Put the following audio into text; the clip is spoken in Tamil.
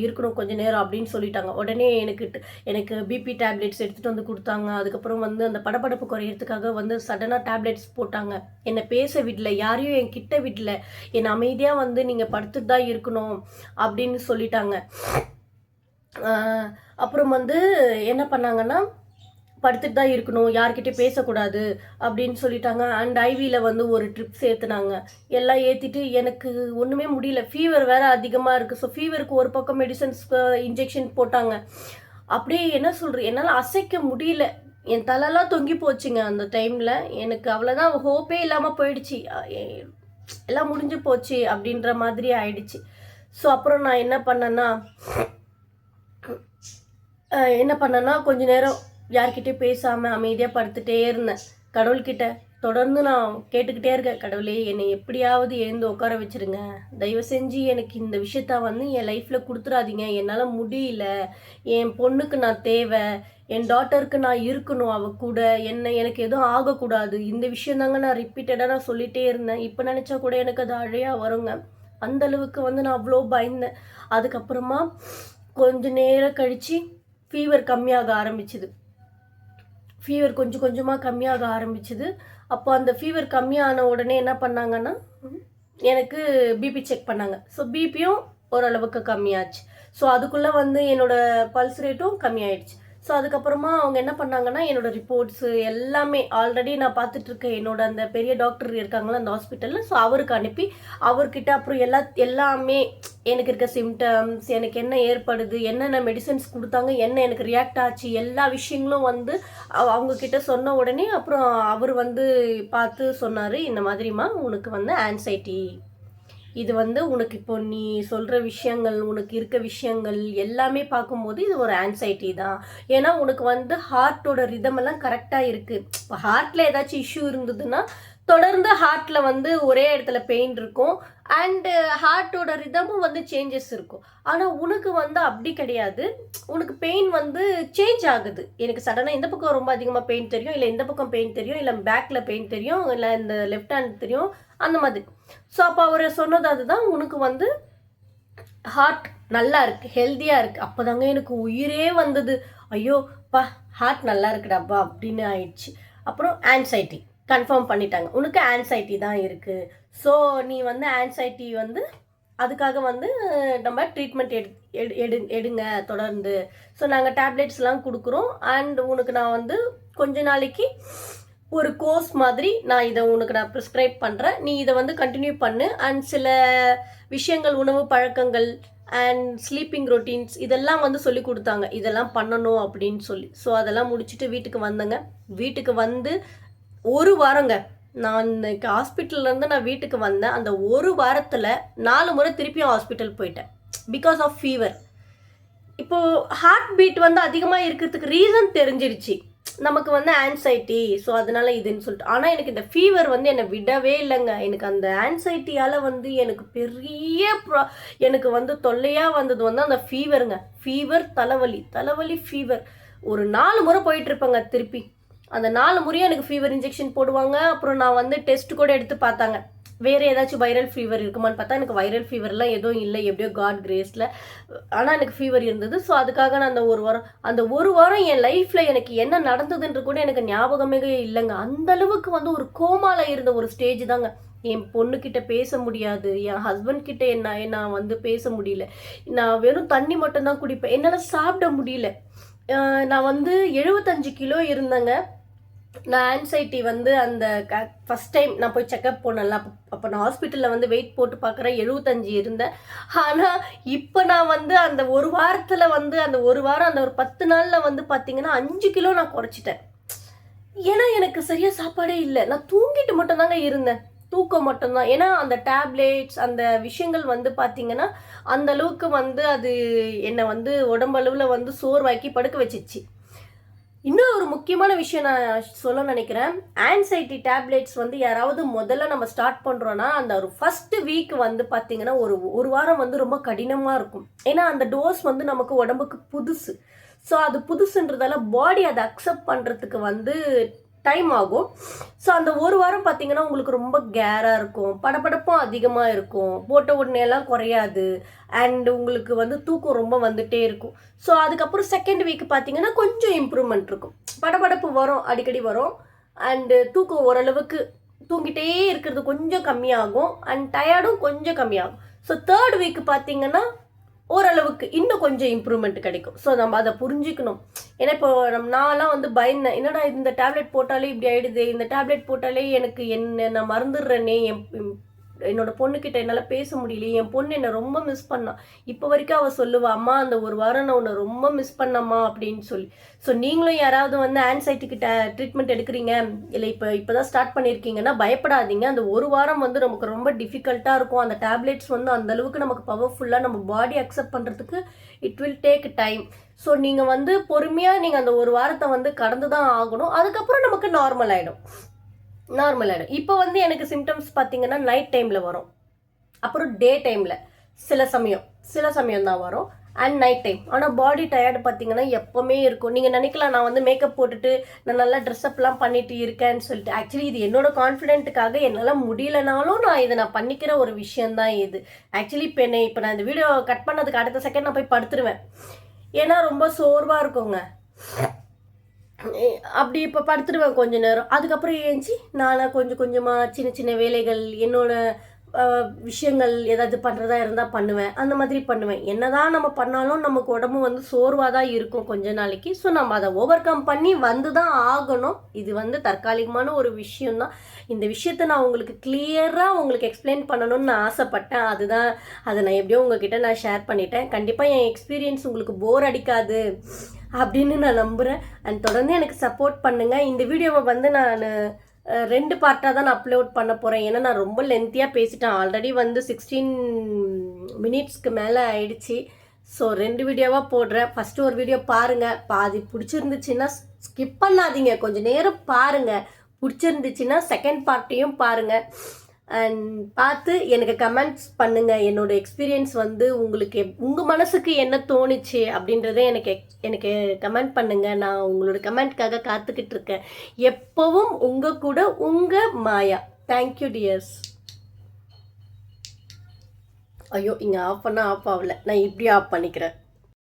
இருக்கணும் கொஞ்ச நேரம் அப்படின்னு சொல்லிட்டாங்க. உடனே எனக்கு எனக்கு பிபி டேப்லெட்ஸ் எடுத்துகிட்டு வந்து கொடுத்தாங்க. அதுக்கப்புறம் வந்து அந்த படபடப்பு குறையிறதுக்காக வந்து சடனாக டேப்லெட்ஸ் போட்டாங்க. என்னை பேச விடல யாரையும் என் கிட்ட விடல. என்னை அமைதியாக வந்து நீங்கள் படுத்துட்டு தான் இருக்கணும் அப்படின்னு சொல்லிட்டாங்க. அப்புறம் வந்து என்ன பண்ணாங்கன்னா படுத்துட்டு தான் இருக்கணும் யார்கிட்டயும் பேசக்கூடாது அப்படின்னு சொல்லிட்டாங்க. அண்ட் ஐவியில் வந்து ஒரு ட்ரிப் சேர்த்துனாங்க. எல்லாம் ஏற்றிட்டு எனக்கு ஒன்றுமே முடியல. ஃபீவர் வேற அதிகமாக இருக்குது ஸோ ஃபீவருக்கு ஒரு பக்கம் மெடிசன்ஸ் இன்ஜெக்ஷன் போட்டாங்க. அப்படியே என்ன சொல்கிறது என்னால் அசைக்க முடியல. என் தலைலாம் தொங்கி போச்சுங்க அந்த டைமில் எனக்கு அவ்வளோதான் ஹோப்பே இல்லாமல் போயிடுச்சு. எல்லாம் முடிஞ்சு போச்சு அப்படின்ற மாதிரி ஆயிடுச்சு. ஸோ அப்புறம் நான் என்ன பண்ணேன்னா என்ன பண்ணேன்னா கொஞ்ச நேரம் யார்கிட்டயும் பேசாமல் அமைதியாக படுத்துட்டே இருந்தேன். கடவுள்கிட்ட தொடர்ந்து நான் கேட்டுக்கிட்டே இருக்கேன். கடவுளே என்னை எப்படியாவது எழுந்து உட்கார வச்சிருங்க. தயவு செஞ்சு எனக்கு இந்த விஷயத்த வந்து என் லைஃப்பில் கொடுத்துறாதீங்க என்னால் முடியல. என் பொண்ணுக்கு நான் தேவை. என் டாட்டருக்கு நான் இருக்கணும் அவ கூட. என்ன எனக்கு எதுவும் ஆகக்கூடாது. இந்த விஷயம் தாங்க நான் ரிப்பீட்டடாக நான் சொல்லிகிட்டே இருந்தேன். இப்போ நினச்சா கூட எனக்கு அது அழையா வருங்க. அந்த அளவுக்கு வந்து நான் அவ்வளோ பயந்தேன். அதுக்கப்புறமா கொஞ்ச நேரம் கழித்து ஃபீவர் கம்மியாக ஆரம்பிச்சுது. ஃபீவர் கொஞ்சம் கொஞ்சமாக கம்மியாக ஆரம்பிச்சுது. அப்போ அந்த ஃபீவர் கம்மியான உடனே என்ன பண்ணாங்கன்னா எனக்கு பிபி செக் பண்ணாங்க. ஸோ பிபியும் ஓரளவுக்கு கம்மியாச்சு. ஸோ அதுக்குள்ளே வந்து என்னோடய பல்ஸ் ரேட்டும் கம்மியாயிடுச்சு. ஸோ அதுக்கப்புறமா அவங்க என்ன பண்ணாங்கன்னா என்னோட ரிப்போர்ட்ஸு எல்லாமே ஆல்ரெடி நான் பார்த்துட்ருக்கேன் என்னோட அந்த பெரிய டாக்டர் இருக்காங்களா அந்த ஹாஸ்பிட்டலில் ஸோ அவருக்கு அனுப்பி அவர்கிட்ட அப்புறம் எல்லா எல்லாமே எனக்கு இருக்க சிம்டம்ஸ் எனக்கு என்ன ஏற்படுது என்னென்ன மெடிசன்ஸ் கொடுத்தாங்க என்ன எனக்கு ரியாக்ட் ஆச்சு எல்லா விஷயங்களும் வந்து அவங்கக்கிட்ட அவங்க சொன்ன உடனே அப்புறம் அவர் வந்து பார்த்து சொன்னார் இந்த மாதிரிம்மா உனக்கு வந்து ஆன்சைட்டி இது வந்து உனக்கு இப்போ நீ சொல்கிற விஷயங்கள் உனக்கு இருக்க விஷயங்கள் எல்லாமே பார்க்கும்போது இது ஒரு ஆன்சைட்டி தான். ஏன்னா உனக்கு வந்து ஹார்ட்டோட ரிதம் எல்லாம் கரெக்டாக இருக்குது இப்போ ஹார்ட்டில் ஏதாச்சும் இஷ்யூ இருந்ததுன்னா தொடர்ந்து ஹார்ட்டில் வந்து ஒரே இடத்துல பெயின் இருக்கும். அண்டு ஹார்ட்டோட ரிதமும் வந்து சேஞ்சஸ் இருக்கும். ஆனால் உனக்கு வந்து அப்படி கிடையாது. உனக்கு பெயின் வந்து சேஞ்ச் ஆகுது. எனக்கு சடனாக இந்த பக்கம் ரொம்ப அதிகமாக பெயின் தெரியும் இல்லை இந்த பக்கம் பெயின் தெரியும் இல்லை பேக்கில் பெயின் தெரியும் இல்லை இந்த லெஃப்ட் ஹேண்ட் தெரியும் அந்த மாதிரி. ஸோ அப்போ அவர் சொன்னது அதுதான். உனக்கு வந்து ஹார்ட் நல்லா இருக்கு ஹெல்த்தியாக இருக்கு. அப்போதாங்க எனக்கு உயிரே வந்தது. ஐயோ பா ஹார்ட் நல்லா இருக்குடாப்பா அப்படின்னு ஆயிடுச்சு. அப்புறம் ஆன்சைட்டி கன்ஃபார்ம் பண்ணிட்டாங்க. உனக்கு ஆன்சைட்டி தான் இருக்குது ஸோ நீ வந்து ஆன்சைட்டி வந்து அதுக்காக வந்து நம்ம ட்ரீட்மெண்ட் எடு எடு எடு எடுங்க தொடர்ந்து. ஸோ நாங்கள் டேப்லெட்ஸ்லாம் கொடுக்குறோம். அண்ட் உனக்கு நான் வந்து கொஞ்ச நாளைக்கு ஒரு கோர்ஸ் மாதிரி நான் இதை உனக்கு நான் ப்ரிஸ்கிரைப் பண்ணுறேன் நீ இதை வந்து கண்டினியூ பண்ணு. அண்ட் சில விஷயங்கள் உணவு பழக்கங்கள் அண்ட் ஸ்லீப்பிங் ரொட்டீன்ஸ் இதெல்லாம் வந்து சொல்லி கொடுத்தாங்க. இதெல்லாம் பண்ணணும் அப்படின்னு சொல்லி. ஸோ அதெல்லாம் முடிச்சுட்டு வீட்டுக்கு வந்தேங்க. வீட்டுக்கு வந்து ஒரு வாரங்க. நான் இன்னைக்கு ஹாஸ்பிட்டல்லேருந்து நான் வீட்டுக்கு வந்தேன். அந்த ஒரு வாரத்தில் நாலு முறை திருப்பியும் ஹாஸ்பிட்டல் போயிட்டேன். பிகாஸ் ஆஃப் ஃபீவர் இப்போது ஹார்ட் பீட் வந்து அதிகமாக இருக்கிறதுக்கு ரீசன் தெரிஞ்சிருச்சு. நமக்கு வந்து ஆன்சைட்டி ஸோ அதனால இதுன்னு சொல்லிட்டு. ஆனால் எனக்கு இந்த ஃபீவர் வந்து என்னை விடவே இல்லைங்க. எனக்கு அந்த ஆன்சைட்டியால் வந்து எனக்கு பெரிய ப்ரா எனக்கு வந்து தொல்லையாக வந்தது வந்து அந்த ஃபீவருங்க ஃபீவர் தலைவலி. தலைவலி ஃபீவர் ஒரு நாலு முறை போயிட்டு இருப்பேங்க திருப்பி. அந்த நாலு முறையும் எனக்கு ஃபீவர் இன்ஜெக்ஷன் போடுவாங்க. அப்புறம் நான் வந்து டெஸ்ட் கூட எடுத்து பார்த்தாங்க. வேறு ஏதாச்சும் வைரல் ஃபீவர் இருக்குமான்னு பார்த்தா எனக்கு வைரல் ஃபீவர்லாம் எதுவும் இல்லை. எப்படியோ காட் கிரேஸில் ஆனால் எனக்கு ஃபீவர் இருந்தது. ஸோ அதுக்காக நான் அந்த ஒரு வாரம் அந்த ஒரு வாரம் என் லைஃப்பில் எனக்கு என்ன நடந்ததுன்ற கூட எனக்கு ஞாபகமே இல்லைங்க. அந்தளவுக்கு வந்து ஒரு கோமால இருந்த ஒரு ஸ்டேஜ் தாங்க. என் பொண்ணுக்கிட்ட பேச முடியாது. என் ஹஸ்பண்ட் கிட்ட என்ன நான் வந்து பேச முடியல. நான் வெறும் தண்ணி மட்டும்தான் குடிப்பேன். என்னால் சாப்பிட முடியல. நான் வந்து எழுபத்தஞ்சு கிலோ இருந்தேங்க. நான் ஆன்சைட்டி வந்து அந்த ஃபஸ்ட் டைம் நான் போய் செக்கப் போனேன்ல அப்போ அப்போ நான் ஹாஸ்பிட்டலில் வந்து வெயிட் போட்டு பார்க்குறேன் எழுபத்தஞ்சு இருந்தேன். ஆனால் இப்போ நான் வந்து அந்த ஒரு வாரத்தில் வந்து அந்த ஒரு வாரம் அந்த ஒரு பத்து நாளில் வந்து பார்த்தீங்கன்னா அஞ்சு கிலோ நான் குறைச்சிட்டேன். ஏன்னா எனக்கு சரியாக சாப்பாடே இல்லை. நான் தூங்கிட்டு மட்டும்தாங்க இருந்தேன். தூக்கம் மட்டும்தான். ஏன்னா அந்த டேப்லெட்ஸ் அந்த விஷயங்கள் வந்து பார்த்தீங்கன்னா அந்த அளவுக்கு வந்து அது என்னை வந்து உடம்பளவில் வந்து சோர்வாக்கி படுக்க வச்சிச்சு. இன்னும் ஒரு முக்கியமான விஷயம் நான் சொல்ல நினைக்கிறேன். ஆன்சைட்டி டேப்லெட்ஸ் வந்து யாராவது முதல்ல நம்ம ஸ்டார்ட் பண்ணுறோன்னா அந்த ஒரு ஃபஸ்ட்டு வீக் வந்து பார்த்திங்கன்னா ஒரு ஒரு வாரம் வந்து ரொம்ப கடினமாக இருக்கும். ஏன்னா அந்த டோஸ் வந்து நமக்கு உடம்புக்கு புதுசு. ஸோ அது புதுசுன்றதால பாடி அதை அக்செப்ட் பண்ணுறதுக்கு வந்து டைம் ஆகும். ஸோ அந்த ஒரு வாரம் பார்த்தீங்கன்னா உங்களுக்கு ரொம்ப கேராக இருக்கும். படபடப்பும் அதிகமாக இருக்கும். போட்ட உடனேலாம் குறையாது. அண்ட் உங்களுக்கு வந்து தூக்கம் ரொம்ப வந்துகிட்டே இருக்கும். ஸோ அதுக்கப்புறம் செகண்ட் வீக் பார்த்தீங்கன்னா கொஞ்சம் இம்ப்ரூவ்மெண்ட் இருக்கும். படபடப்பு வரும் அடிக்கடி வரும். அண்டு தூக்கம் ஓரளவுக்கு தூங்கிட்டே இருக்கிறது கொஞ்சம் கம்மியாகும். அண்ட் டயர்டும் கொஞ்சம் கம்மியாகும். ஸோ தேர்ட் வீக் பார்த்தீங்கன்னா ஓரளவுக்கு இன்னும் கொஞ்சம் இம்ப்ரூவ்மெண்ட் கிடைக்கும். ஸோ நம்ம அதை புரிஞ்சுக்கணும். ஏன்னா இப்போ நம் நான்லாம் வந்து பயந்தேன். என்னடா இந்த டேப்லெட் போட்டாலே இப்படி ஆயிடுது இந்த டேப்லெட் போட்டாலே எனக்கு என்ன நான் மறந்துடுறேனே என் என்னோட பொண்ணுக்கிட்ட என்னால் பேச முடியல. என் பொண்ணு என்னை ரொம்ப மிஸ் பண்ணான் இப்போ வரைக்கும் அவள் சொல்லுவா அம்மா அந்த ஒரு வாரம் நான் உன்னை ரொம்ப மிஸ் பண்ணம்மா அப்படின்னு சொல்லி. ஸோ நீங்களும் யாராவது வந்து ஆன்சைட்டிக்கிட்ட ட்ரீட்மெண்ட் எடுக்கிறீங்க இல்லை இப்போ இப்போ தான் ஸ்டார்ட் பண்ணியிருக்கீங்கன்னா பயப்படாதீங்க. அந்த ஒரு வாரம் வந்து நமக்கு ரொம்ப டிஃபிகல்ட்டாக இருக்கும். அந்த டேப்லெட்ஸ் வந்து அந்த அளவுக்கு நமக்கு பவர்ஃபுல்லாக நம்ம பாடி அக்செப்ட் பண்ணுறதுக்கு it will take time so நீங்கள் வந்து பொறுமையாக நீங்கள் அந்த ஒரு வாரத்தை வந்து கடந்து தான் ஆகணும். அதுக்கப்புறம் நமக்கு நார்மல் ஆகிடும் நார்மல் ஆகிடும் இப்போ வந்து எனக்கு சிம்டம்ஸ் பார்த்தீங்கன்னா நைட் டைமில் வரும். அப்புறம் டே டைமில் சில சமயம். சில சமயம் தான் வரும். அண்ட் நைட் டைம் ஆனால் பாடி டயர்டு பார்த்தீங்கன்னா எப்போவுமே இருக்கும். நீங்கள் நினைக்கலாம் நான் வந்து மேக்கப் போட்டுட்டு நான் நல்லா ட்ரெஸ்அப்லாம் பண்ணிட்டு இருக்கேன்னு சொல்லிட்டு. ஆக்சுவலி இது என்னோட கான்ஃபிடென்ட்டுக்காக என்னால் முடியலனாலும் நான் இதை நான் பண்ணிக்கிற ஒரு விஷயந்தான் இது. ஆக்சுவலி இப்போ என்னை இப்போ நான் இந்த வீடியோ கட் பண்ணதுக்கு அடுத்த செகண்ட் நான் போய் படுத்துருவேன். ஏன்னா ரொம்ப சோர்வாக இருக்குங்க. அப்படி இப்போ படுத்துடுவேன் கொஞ்ச நேரம். அதுக்கப்புறம் ஏஞ்சி நானாக கொஞ்சம் கொஞ்சமாக சின்ன சின்ன வேலைகள் என்னோட விஷயங்கள் ஏதாவது பண்ணுறதா இருந்தால் பண்ணுவேன். அந்த மாதிரி பண்ணுவேன். என்னதான் நம்ம பண்ணாலும் நமக்கு உடம்பு வந்து சோர்வாக தான் இருக்கும் கொஞ்ச நாளைக்கு. ஸோ நம்ம அதை ஓவர் கம் பண்ணி வந்து தான் ஆகணும். இது வந்து தற்காலிகமான ஒரு விஷயம்தான். இந்த விஷயத்தை நான் உங்களுக்கு கிளியராக உங்களுக்கு எக்ஸ்பிளைன் பண்ணணும்னு நான் ஆசைப்பட்டேன். அதுதான் அதை நான் எப்படியோ உங்ககிட்ட நான் ஷேர் பண்ணிட்டேன். கண்டிப்பாக என் எக்ஸ்பீரியன்ஸ் உங்களுக்கு போர் அடிக்காது அப்படின்னு நான் நம்புகிறேன் அண்ட் தொடர்ந்து எனக்கு சப்போர்ட் பண்ணுங்கள் இந்த வீடியோவை வந்து நான் ரெண்டு பார்ட்டாக தான் நான் அப்லோட் பண்ண போகிறேன் ஏன்னா நான் ரொம்ப லென்த்தியாக பேசிட்டேன். ஆல்ரெடி வந்து சிக்ஸ்டீன் மினிட்ஸ்க்கு மேலே ஆயிடுச்சு. ஸோ ரெண்டு வீடியோவாக போடுறேன். ஃபஸ்ட்டு ஒரு வீடியோ பாருங்கள் பாதி பிடிச்சிருந்துச்சுன்னா ஸ்கிப் பண்ணாதீங்க. கொஞ்சம் நேரம் பாருங்கள் பிடிச்சிருந்துச்சுன்னா செகண்ட் பார்ட்டையும் பாருங்கள் அண்ட் பார்த்து எனக்கு கமெண்ட்ஸ் பண்ணுங்கள் என்னோடய எக்ஸ்பீரியன்ஸ் வந்து உங்களுக்கு உங்கள் மனசுக்கு என்ன தோணுச்சு அப்படின்றத எனக்கு எனக்கு கமெண்ட் பண்ணுங்கள் நான் உங்களோட கமெண்ட்காக காத்துக்கிட்டு இருக்கேன். எப்போவும் உங்கள் கூட உங்கள் மாயா. தேங்க்யூ டியர்ஸ் ஐயோ இங்கே ஆஃப் பண்ணால் ஆஃப் ஆகலை. நான் இப்படி ஆஃப் பண்ணிக்கிறேன்.